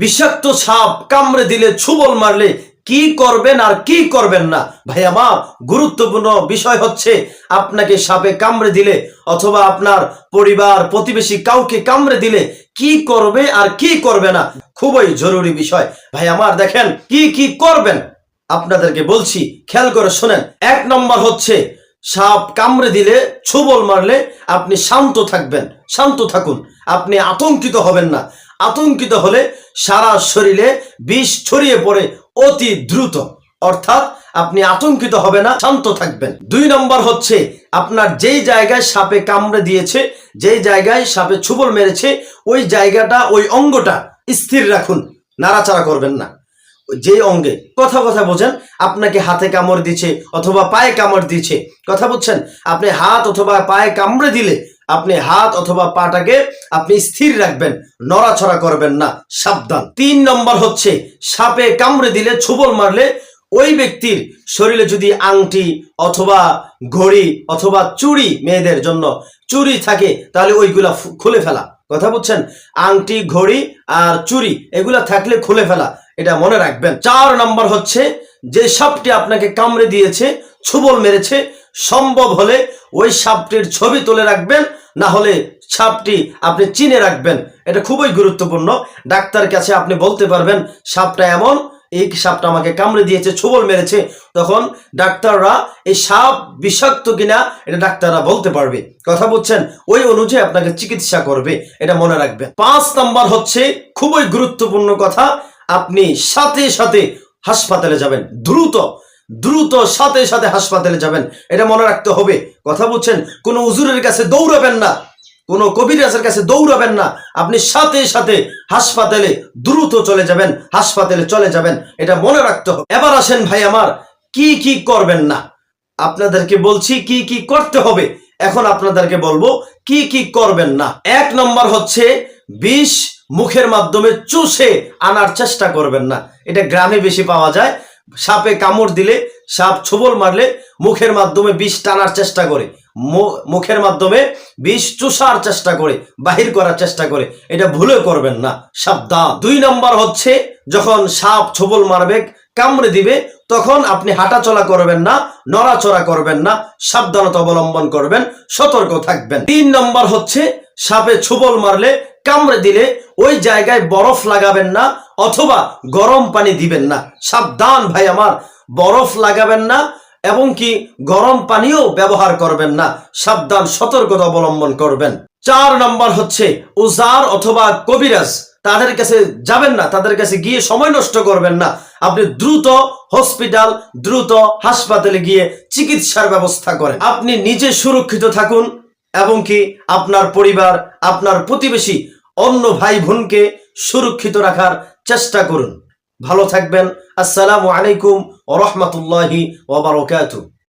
বিষাক্ত সাপ কামড়ে দিলে, ছুবল মারলে কি করবেন আর কি করবেন না? ভাই, আমার গুরুত্বপূর্ণ বিষয় হচ্ছে আপনাকে সাপে কামড়ে দিলে অথবা আপনার পরিবার, প্রতিবেশী কাউকে কামড়ে দিলে কি করবে আর কি করবে না? খুবই জরুরি বিষয়। ভাই, আমার দেখেন কি কি করবেন? আপনাদেরকে বলছি, খেয়াল করে শোনেন। এক নম্বর হচ্ছে, সাপ কামড়ে দিলে, ছুবল মারলে আপনি শান্ত থাকবেন। শান্ত থাকুন। আপনি আতঙ্কিত হবেন না। আতঙ্কিত হলে সারা শরীরে বিষ ছড়িয়ে পড়ে অতি দ্রুত। অর্থাৎ আপনি আতঙ্কিত হবে না, শান্ত থাকবেন। দুই নম্বর হচ্ছে, আপনার যেই জায়গায় সাপে কামড়ে দিয়েছে, যেই জায়গায় সাপে ছুবল মেরেছে, ওই জায়গাটা, ওই অঙ্গটা স্থির রাখুন, নাড়াচাড়া করবেন না। যে অঙ্গে। কথা কথা বোঝেন, আপনাকে হাতে কামড় দিচ্ছে অথবা পায়ে কামড় দিচ্ছে। কথা বুঝছেন? আপনি হাত অথবা পায়ে কামড়ে দিলে আপনি হাত অথবা পাটাকে আপনি স্থির রাখবেন নড়াছড়া করবেন না, সাবধান। তিন নম্বর হচ্ছে, সাপে কামড়ে দিলে, ছুবল মারলে ওই ব্যক্তির শরীরে যদি আংটি অথবা ঘড়ি অথবা চুড়ি মেয়েদের জন্য চুড়ি থাকে, তাহলে ওইগুলা খুলে ফেলা। কথা বুঝছেন? আংটি, ঘড়ি আর চুড়ি, এগুলা থাকলে খুলে ফেলা। এটা মনে রাখবেন। চার নম্বর হচ্ছে, যে সাপটি আপনাকে কামড়ে দিয়েছে, ছুবল মেরেছে সম্ভব হলে ওই সাপটির ছবি তুলে রাখবেন, না হলে সাপটি আপনি চিনে রাখবেন। এটা খুবই গুরুত্বপূর্ণ। ডাক্তার কাছে আপনি বলতে পারবেন, সাপটা এমন, এই সাপটা আমাকে কামড়ে দিয়েছে, ছুবল মেরেছে। তখন ডাক্তাররা, এই সাপ বিষাক্ত কিনা? এটা ডাক্তাররা বলতে পারবে। কথা বলছেন ওই অনুযায়ী আপনাকে চিকিৎসা করবে। এটা মনে রাখবেন। পাঁচ নাম্বার হচ্ছে, খুবই গুরুত্বপূর্ণ কথা, আপনি সাথে সাথে হাসপাতালে যাবেন। দ্রুত দ্রুত সাথে সাথে হাসপাতালে যাবেন। এটা মনে রাখতে হবে। কথা বলছেন, কোনো উজুরের কাছে দৌড়াবেন না। কোনো কবিরাজের কাছে দৌড়াবেন না। আপনি সাথে সাথে হাসপাতালে দ্রুত চলে যাবেন, হাসপাতালে চলে যাবেন। এটা মনে রাখতে হবে। এবার আসেন ভাই আমার, কি কি করবেন না? আপনাদেরকে বলছি, কি কি করতে হবে? এখন আপনাদেরকে বলব, কি কি করবেন না? এক নম্বর হচ্ছে, বিষ মুখের মাধ্যমে চুষে আনার চেষ্টা করবেন না। এটা গ্রামে বেশি পাওয়া যায়। সাপে কামড় দিলে, সাপ ছোবল মারলে মুখের মাধ্যমে বিষ টানার চেষ্টা করে। মুখের মাধ্যমে বিষ চুষার চেষ্টা করে, বাহির করার চেষ্টা করে। এটা ভুলে করবেন না, সাবধান। দুই নম্বর হচ্ছে, যখন সাপ ছোবল মারবে, কামড়ে দিবে, তখন আপনি হাঁটাচলা করবেন না, নড়াচড়া করবেন না, সাবধানতা অবলম্বন করবেন, সতর্ক থাকবেন। তিন নম্বর হচ্ছে, সাপে ছোবল মারলে কামড়ে দিলে ওই জায়গায় বরফ লাগাবেন না অথবা গরম পানি দিবেন না। সাবধান ভাই আমার, বরফ লাগাবেন না এবং কি গরম পানিও ব্যবহার করবেন না। সাবধান, সতর্কতা অবলম্বন করবেন। চার নম্বর হচ্ছে উজার অথবা কবিরাজ। তাদের কাছে যাবেন না, তাদের কাছে গিয়ে সময় নষ্ট করবেন না। আপনি দ্রুত হসপিটাল, দ্রুত হাসপাতালে গিয়ে চিকিৎসার ব্যবস্থা করেন। আপনি নিজে সুরক্ষিত থাকুন এবং কি আপনার পরিবার, আপনার প্রতিবেশী অন্য ভাই বোনকে সুরক্ষিত রাখার চেষ্টা করুন। ভালো থাকবেন। আসসালামু আলাইকুম ও রহমতুল্লাহি ওবরাকাতুহ